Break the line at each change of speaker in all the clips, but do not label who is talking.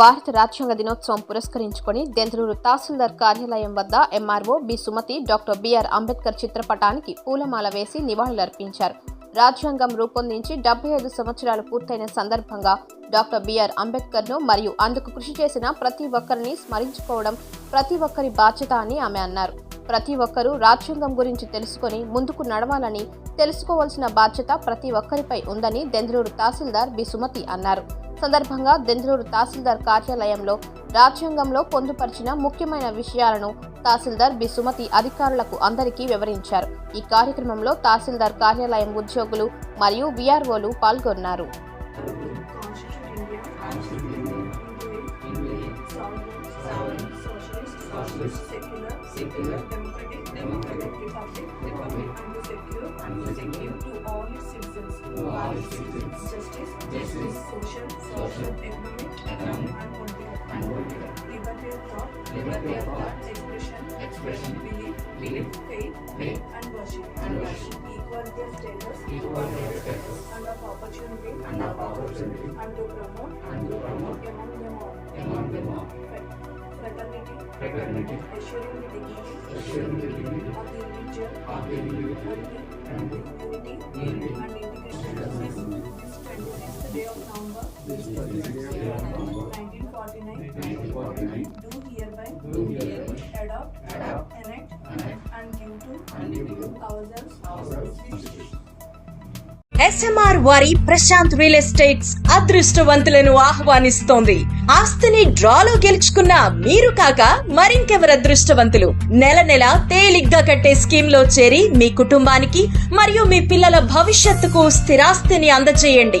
భారత రాజ్యాంగ దినోత్సవం పురస్కరించుకొని దెందులూరు తహసీల్దార్ కార్యాలయం వద్ద MRO B Sumathi doctor B R Ambedkar చిత్రపటానికి పూలమాల వేసి నివాళులర్పించారు. రాజ్యాంగం రూపొందించి డెబ్బై ఐదు సంవత్సరాలు పూర్తయిన సందర్భంగా డాక్టర్ బిఆర్ అంబేద్కర్ను మరియు అందుకు కృషి చేసిన ప్రతి ఒక్కరిని స్మరించుకోవడం ప్రతి ఒక్కరి బాధ్యత అని ఆమె అన్నారు. ప్రతి ఒక్కరూ రాజ్యాంగం గురించి తెలుసుకొని ముందుకు నడవాలని తెలుసుకోవాల్సిన బాధ్యత ప్రతి ఒక్కరిపై ఉందని దెంద్రూరు తహసీల్దార్ బి. సుమతి అన్నారు. సందర్భంగా దెంద్రూరు తహసీల్దార్ కార్యాలయంలో రాజ్యాంగంలో పొందుపరిచిన ముఖ్యమైన విషయాలను తహసీల్దార్ బి. సుమతి అధికారులకు అందరికీ వివరించారు. ఈ కార్యక్రమంలో తహసీల్దార్ కార్యాలయం ఉద్యోగులు మరియు విఆర్ఓలు పాల్గొన్నారు.
Secular, secular, democratic, democratic, republic, republic, and secure, and secure to all citizens, justice, justice, social, social, economic, economic, and liberty of thought, liberty of thought, expression, expression, belief, belief, faith, faith, and worship, and worship, and of opportunity, and of opportunity, and to promote, and to promote. assuring the dignity of the individual and the unity and integration. This 26th day of November 1949 do hereby adopt, enact, and give to ourselves
SMR వారి Prashanth real estates అదృష్టవంతులను ఆహ్వానిస్తోంది ఆస్తిని డ్రాలో గెలుచుకున్న మీరు కాక మరింకెవరు అదృష్టవంతులు? నెల నెల తేలిగ్గా కట్టే స్కీమ్లో చేరి మీ కుటుంబానికి మరియు మీ పిల్లల భవిష్యత్తుకు స్థిరాస్తిని అందజేయండి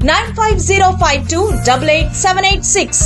95052 88786.